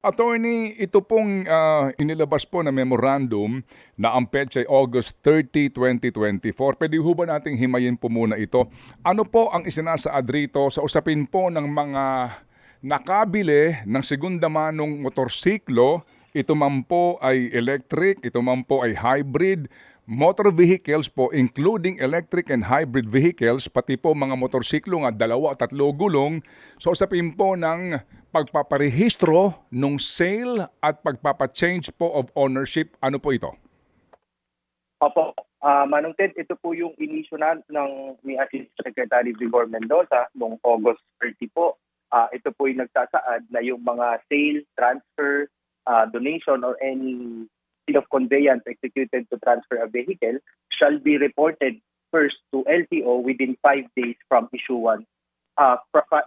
Attorney, ito pong ah, inilabas po na memorandum na ang petsa ay August 30, 2024. Pwede ho ba nating himayin po muna ito? Ano po ang isinasaad rito sa usapin po ng mga nakabili ng segunda manong motorsiklo? Ito man po ay electric, ito man po ay hybrid, motor vehicles po including electric and hybrid vehicles, pati po mga motorsiklo nga dalawa at tatlo gulong. So usapin po ng pagpaparehistro nung sale at pagpapachange po of ownership. Ano po ito? Opo, ah Manong Ted, ito po yung inisyo na ng ni Assistant Secretary Vigor Mendoza noong August 30 po. Ah ito po yung nagsasaad na yung mga sale, transfer, ah, donation or any deed of conveyance executed to transfer a vehicle shall be reported first to LTO within five days from issuance, uh,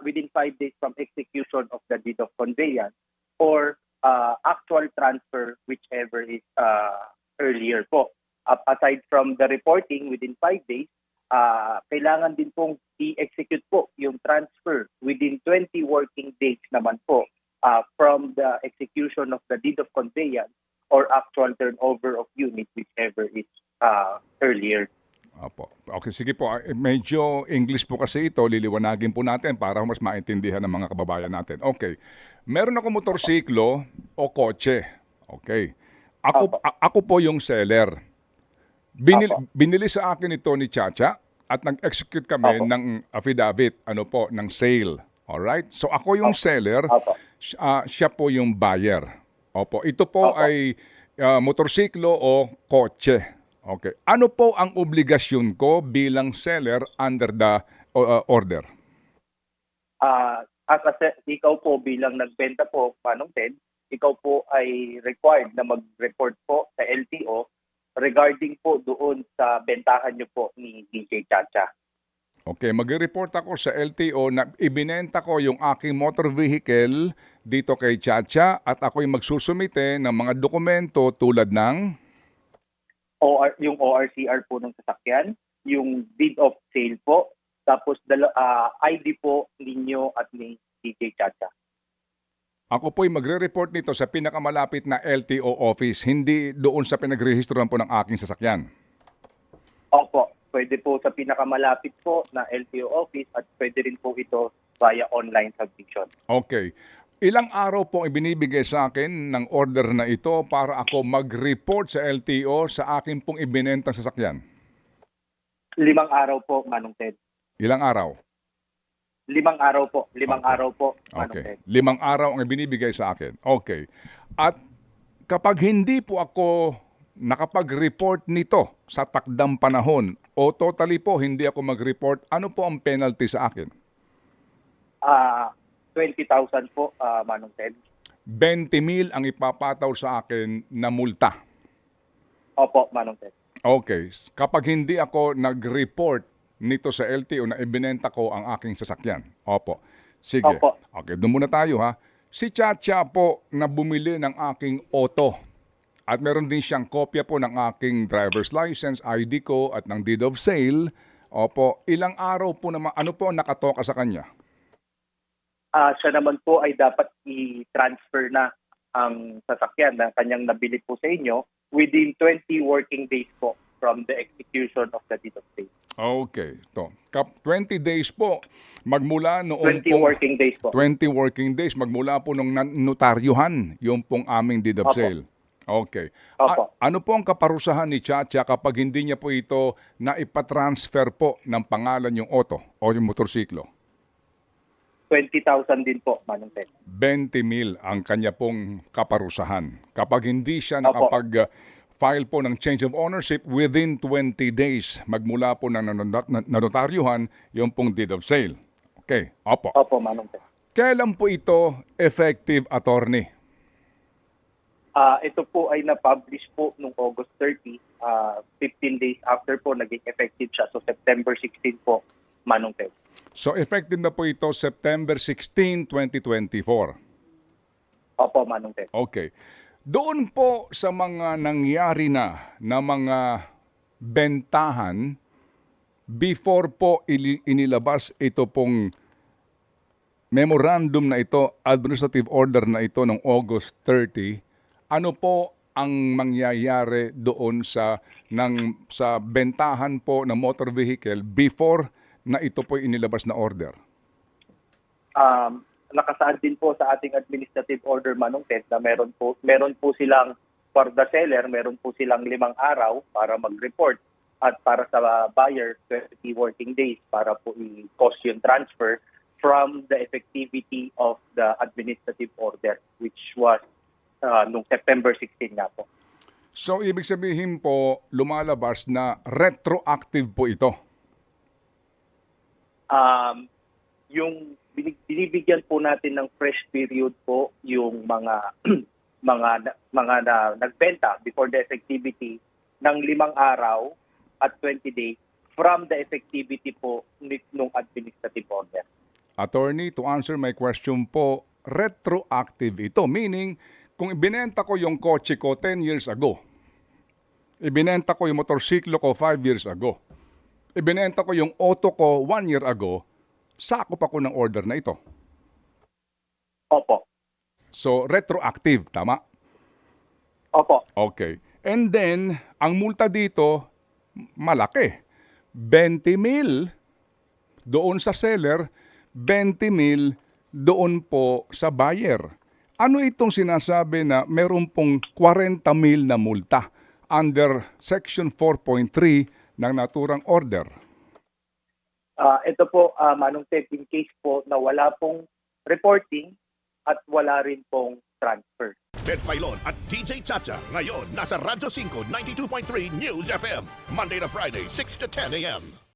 within five days from execution of the deed of conveyance or uh, actual transfer, whichever is uh, earlier po. Up aside from the reporting within five days, uh, kailangan din pong i-execute po yung transfer within 20 working days naman po uh, from the execution of the deed of conveyance or actual turnover of unit, whichever is uh, earlier. Opo. Okay, sige po. Ah, Medyo English po kasi ito. Liliwanagin po natin para mas maintindihan ng mga kababayan natin. Okay. Meron ako motorsiklo o kotse. Okay. Ako, Opo. a- ako po yung seller. Binili, Opo. binili sa akin ito ni Chacha at nag-execute kami Opo. ng affidavit, ano po, ng sale. Alright? So ako yung seller, Opo. si- ah, siya po yung buyer. Opo. Ito po Opo. ay ah, motorsiklo o kotse. Okay. Ano po ang obligasyon ko bilang seller under the uh, order? uh, as a ikaw po bilang nagbenta po, Manong Ted, ikaw po ay required na mag-report po sa LTO regarding po doon sa bentahan niyo po ni DJ Chacha. Okay, magre-report ako sa LTO na ibinenta ko yung aking motor vehicle dito kay Chacha at ako'y magsusumite ng mga dokumento tulad ng OR, yung ORCR po ng sasakyan, yung deed of sale po, tapos dala, ah, ID po ninyo at ni DJ Chacha. Ako po'y magre-report nito sa pinakamalapit na LTO office, hindi doon sa pinagrehistruhan po ng aking sasakyan. Opo, pwede po sa pinakamalapit po na LTO office at pwede rin po ito via online submission. Okay. Ilang araw po ibinibigay sa akin ng order na ito para ako mag-report sa LTO sa akin pong ibinentang sasakyan? Limang araw po, Manong Ted. Ilang araw? Limang araw po. Limang Okay. araw po, Manong Okay. Ted. Limang araw ang ibinibigay sa akin. Okay. At kapag hindi po ako nakapag-report nito sa takdang panahon o totally po hindi ako mag-report, ano po ang penalty sa akin? Ah, 20,000 po, ah, Manong Ted. 20 mil ang ipapataw sa akin na multa. Opo, Manong Ted. Okay. Kapag hindi ako nag-report nito sa LTO na ibinenta ko ang aking sasakyan. Opo. Sige. Opo. Okay, doon muna tayo ha. Si Chacha po na bumili ng aking auto. At meron din siyang kopya po ng aking driver's license, ID ko at ng deed of sale. Opo, ilang araw po naman, ano po ang nakatoka sa kanya? Ah, siya naman po ay dapat i-transfer na ang sasakyan na kanyang nabili po sa inyo within 20 working days po from the execution of the deed of sale. Okay, to. Kap 20 days po magmula noong 20 pong- working days po. 20 working days magmula po nung notaryuhan yung pong aming deed of Opo. sale. Okay. Opo. A- ano po ang kaparusahan ni Chacha kapag hindi niya po ito na ipatransfer po ng pangalan yung auto o yung motorsiklo? 20,000 din po, Manong Ted. 20 mil ang kanya pong kaparusahan. Kapag hindi siya Opo. nakapag uh, file po ng change of ownership within 20 days magmula po ng nanot- nan- nanotaryuhan yung pong deed of sale. Okay. Opo. Opo, Manong Ted. Kailan po ito effective attorney? Ah, ito po ay na-publish po noong August 30, ah, 15 days after po naging effective siya. So September 16 po, Manong Ted. So effective na po ito September 16, 2024. Opo, Manong Ted. Okay. Doon po sa mga nangyari na na mga bentahan before po inilabas ito pong memorandum na ito, administrative order na ito ng August 30, ano po ang mangyayari doon sa ng sa bentahan po ng motor vehicle before na ito po inilabas na order? um, nakasaad din po sa ating administrative order manong Ted na meron po meron po silang for the seller meron po silang limang araw para mag-report at para sa buyer 20 working days para po i-cost yung transfer from the effectivity of the administrative order which was uh, nung September 16 nga po. So ibig sabihin po lumalabas na retroactive po ito. um, yung binibigyan po natin ng fresh period po yung mga mga mga na, nagbenta before the effectivity ng limang araw at 20 days from the effectivity po nung administrative order. Attorney, to answer my question po, retroactive ito. Meaning, kung ibinenta ko yung kotse ko 10 years ago, ibinenta ko yung motorsiklo ko 5 years ago, ibinenta ko yung auto ko 1 year ago, sako pa ko ng order na ito. Opo. So, retroactive, tama? Opo. Okay. And then, ang multa dito, malaki. 20 mil doon sa seller, 20 mil doon po sa buyer. Ano itong sinasabi na meron pong 40 mil na multa under Section 4.3 ng naturang order? Ah, ito po, uh, Manong Ted, in case po na wala pong reporting at wala rin pong transfer. Ted Filon at DJ Chacha. Ngayon, nasa Radyo 5, 92.3 News FM. Monday to Friday, 6 to 10 a.m.